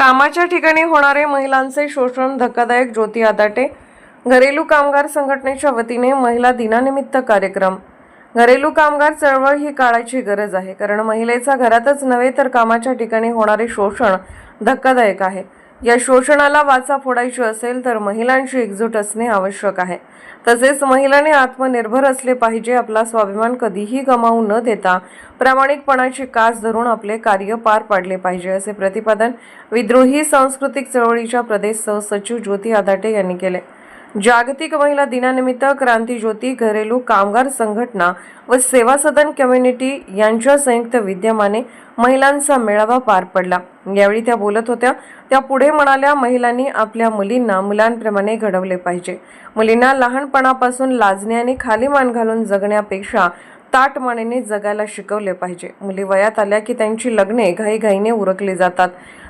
कामाच्या ठिकाणी होणारे महिलांचे शोषण धक्कादायक ज्योती आदाटे. घरेलू कामगार संघटनेच्या वतीने महिला दिनानिमित्त कार्यक्रम. घरेलू कामगार चळवळ ही काळाची गरज आहे कारण महिलेचा घरातच नव्हे तर कामाच्या ठिकाणी होणारे शोषण धक्कादायक आहे. या शोषणाला वाचा फोडायची असेल तर महिलांशी एकजूट असणे आवश्यक आहे. तसेच महिलांनी आत्मनिर्भर असले पाहिजे आपला स्वाभिमान कधीही गमावू न देता प्रामाणिकपणाची कास धरून आपले कार्य पार पाडले पाहिजे असे प्रतिपादन विद्रोही सांस्कृतिक चळवळीच्या प्रदेश सहसचिव ज्योती आदाटे यांनी केले. जागतिक महिला दिनानिमित्त क्रांती ज्योती घरेलू कामगार संघटना व सेवा सदन कम्युनिटी यांच्या संयुक्त विद्यमाने महिलांचा मेळावा पार पडला. यावेळी त्या बोलत होत्या त्या पुढे म्हणाल्या महिलांनी आपल्या मुलींना मुलांप्रमाणे घडवले पाहिजे. मुलींना लहानपणापासून लाजणे आणि खाली मान घालून जगण्यापेक्षा ताटमानेने जगायला शिकवले पाहिजे. मुली वयात आल्या की त्यांची लग्ने घाईघाईने उरकली जातात.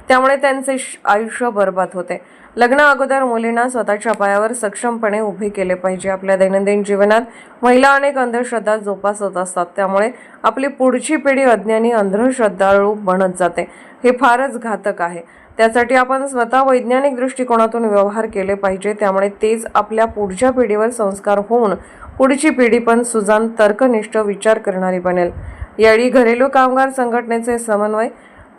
त्यामुळे त्यांचे आयुष्य बर्बाद होते. लग्न अगोदर मुलींना स्वतःच्या पायावर सक्षमपणे उभे केले पाहिजे. आपल्या दैनंदिन जीवनात महिला अनेक अंधश्रद्धा जोपासत असतात. त्यामुळे आपली पुढची पिढी अज्ञानी अंधश्रद्धाळू बनत जाते. हे फारच घातक आहे. त्यासाठी आपण स्वतः वैज्ञानिक दृष्टिकोनातून व्यवहार केले पाहिजे. त्यामुळे तेच आपल्या पुढच्या पिढीवर संस्कार होऊन पुढची पिढी पण सुजान तर्कनिष्ठ विचार करणारी बनेल. यावेळी घरेलू कामगार संघटनेचे समन्वय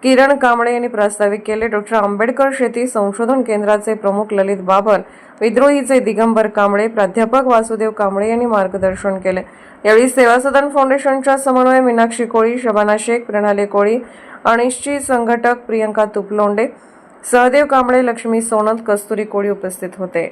किरण कांबळे यांनी प्रस्तावित केले. डॉक्टर आंबेडकर शेती संशोधन केंद्राचे प्रमुख ललित बाबर विद्रोहीचे दिगंबर कांबळे प्राध्यापक वासुदेव कांबळे यांनी मार्गदर्शन केले. यावेळी सेवा सदन फाउंडेशनच्या समन्वय मीनाक्षी कोळी शबाना शेख प्रणाली कोळी अनिश्चित संघटक प्रियंका तुपलोंडे सहदेव कांबळे लक्ष्मी सोनत कस्तुरी कोळी उपस्थित होते.